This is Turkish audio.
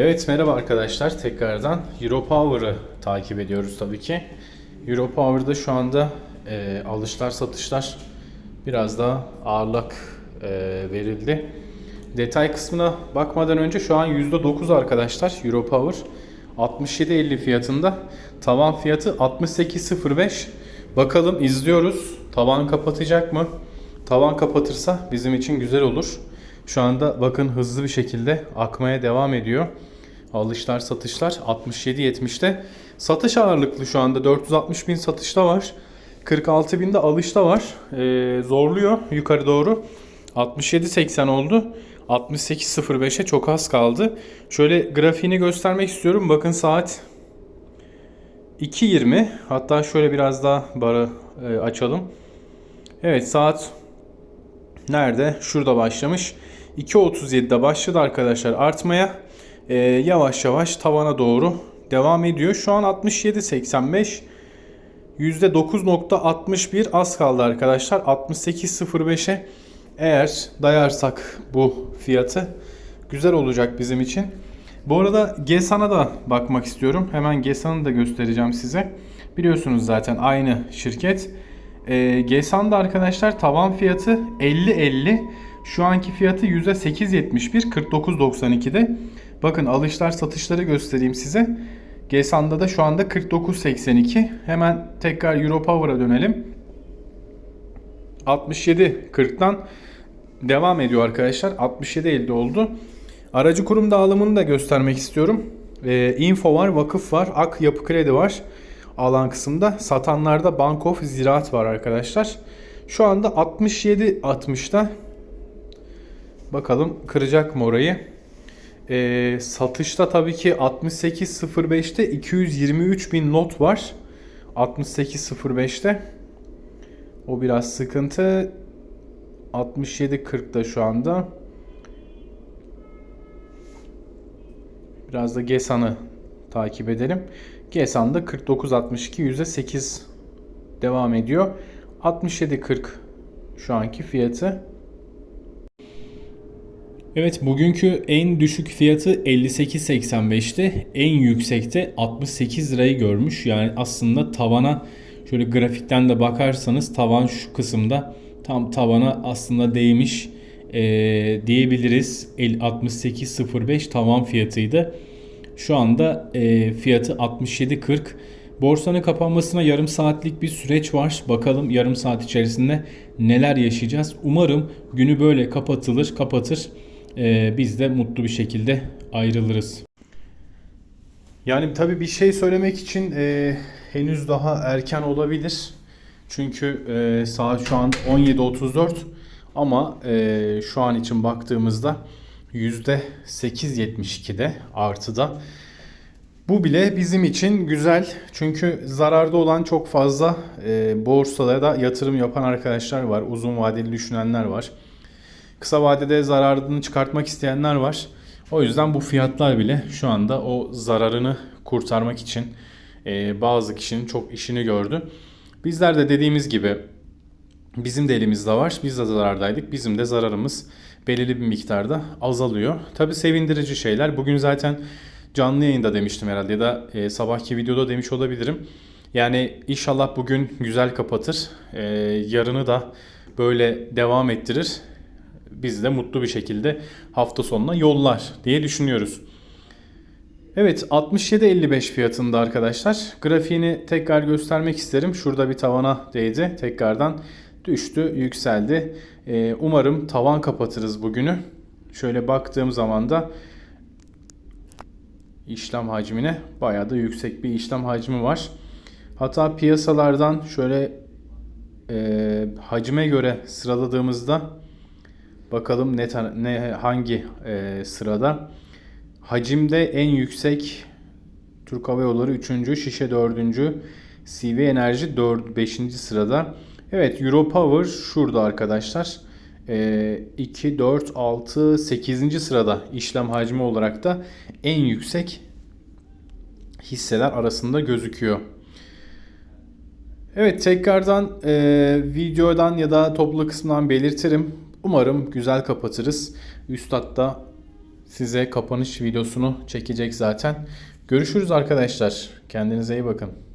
Evet merhaba arkadaşlar tekrardan Europower'ı takip ediyoruz tabii ki. Europower'da şu anda e, alışlar satışlar biraz daha ağırlık e, verildi. Detay kısmına bakmadan önce şu an %9 arkadaşlar Europower 67.50 fiyatında. Tavan fiyatı 68.05. Bakalım izliyoruz. Tavan kapatacak mı? Tavan kapatırsa bizim için güzel olur. Şu anda bakın hızlı bir şekilde akmaya devam ediyor. Alışlar satışlar 67.70'te. Satış ağırlıklı şu anda 460 bin satışta var. 46 binde alışta var. Ee, zorluyor yukarı doğru. 67.80 oldu. 68.05'e çok az kaldı. Şöyle grafiğini göstermek istiyorum. Bakın saat 2.20. Hatta şöyle biraz daha barı e, açalım. Evet saat nerede? Şurada başlamış. 2.37'de başladı arkadaşlar artmaya. Ee, yavaş yavaş tavana doğru devam ediyor. Şu an 67.85. %9.61 az kaldı arkadaşlar. 68.05'e eğer dayarsak bu fiyatı güzel olacak bizim için. Bu arada GESAN'a da bakmak istiyorum. Hemen GESAN'ı da göstereceğim size. Biliyorsunuz zaten aynı şirket. E, GESAN'da arkadaşlar tavan fiyatı 50.50. Şu anki fiyatı %8.71 49.92'de. Bakın alışlar satışları göstereyim size. GESAN'da da şu anda 49.82. Hemen tekrar Europower'a dönelim. 67.40'dan devam ediyor arkadaşlar. 67.50 oldu. Aracı kurum dağılımını da göstermek istiyorum. E, info var, vakıf var, Ak Yapı Kredi var. Alan kısımda. Satanlarda Bank of Ziraat var arkadaşlar. Şu anda 67.60'da. Bakalım kıracak mı orayı? E, satışta tabii ki 68.05'te 223 bin not var. 68.05'te. O biraz sıkıntı. 67.40'da şu anda. Biraz da GESAN'ı takip edelim. GESAN'da 49.62 %8 devam ediyor. 67.40 şu anki fiyatı. Evet bugünkü en düşük fiyatı 58.85'ti. En yüksekte 68 lirayı görmüş. Yani aslında tavana şöyle grafikten de bakarsanız tavan şu kısımda tam tavana aslında değmiş e, diyebiliriz. 68.05 tavan fiyatıydı. Şu anda e, fiyatı 67.40. Borsanın kapanmasına yarım saatlik bir süreç var. Bakalım yarım saat içerisinde neler yaşayacağız. Umarım günü böyle kapatılır, kapatır. E, biz de mutlu bir şekilde ayrılırız. Yani tabii bir şey söylemek için e, henüz daha erken olabilir. Çünkü e, saat şu an 17.34 ama e, şu an için baktığımızda %8.72'de artıda. Bu bile bizim için güzel. Çünkü zararda olan çok fazla e, borsalara da yatırım yapan arkadaşlar var. Uzun vadeli düşünenler var. Kısa vadede zararını çıkartmak isteyenler var. O yüzden bu fiyatlar bile şu anda o zararını kurtarmak için e, bazı kişinin çok işini gördü. Bizler de dediğimiz gibi bizim de elimizde var. Biz de zarardaydık. Bizim de zararımız belirli bir miktarda azalıyor. Tabi sevindirici şeyler. Bugün zaten canlı yayında demiştim herhalde ya da e, sabahki videoda demiş olabilirim. Yani inşallah bugün güzel kapatır. E, yarını da böyle devam ettirir. Biz de mutlu bir şekilde hafta sonuna yollar diye düşünüyoruz. Evet 67.55 fiyatında arkadaşlar. Grafiğini tekrar göstermek isterim. Şurada bir tavana değdi. Tekrardan düştü, yükseldi. Ee, umarım tavan kapatırız bugünü. Şöyle baktığım zaman da işlem hacmine bayağı da yüksek bir işlem hacmi var. Hatta piyasalardan şöyle e, hacme göre sıraladığımızda bakalım ne, ne hangi e, sırada hacimde en yüksek Türk Hava Yolları 3. Şişe 4. CV Enerji 4 5. sırada. Evet Europower şurada arkadaşlar. 2, 4, 6, 8. sırada işlem hacmi olarak da en yüksek hisseler arasında gözüküyor. Evet tekrardan e, videodan ya da toplu kısmından belirtirim. Umarım güzel kapatırız. Üstad da size kapanış videosunu çekecek zaten. Görüşürüz arkadaşlar. Kendinize iyi bakın.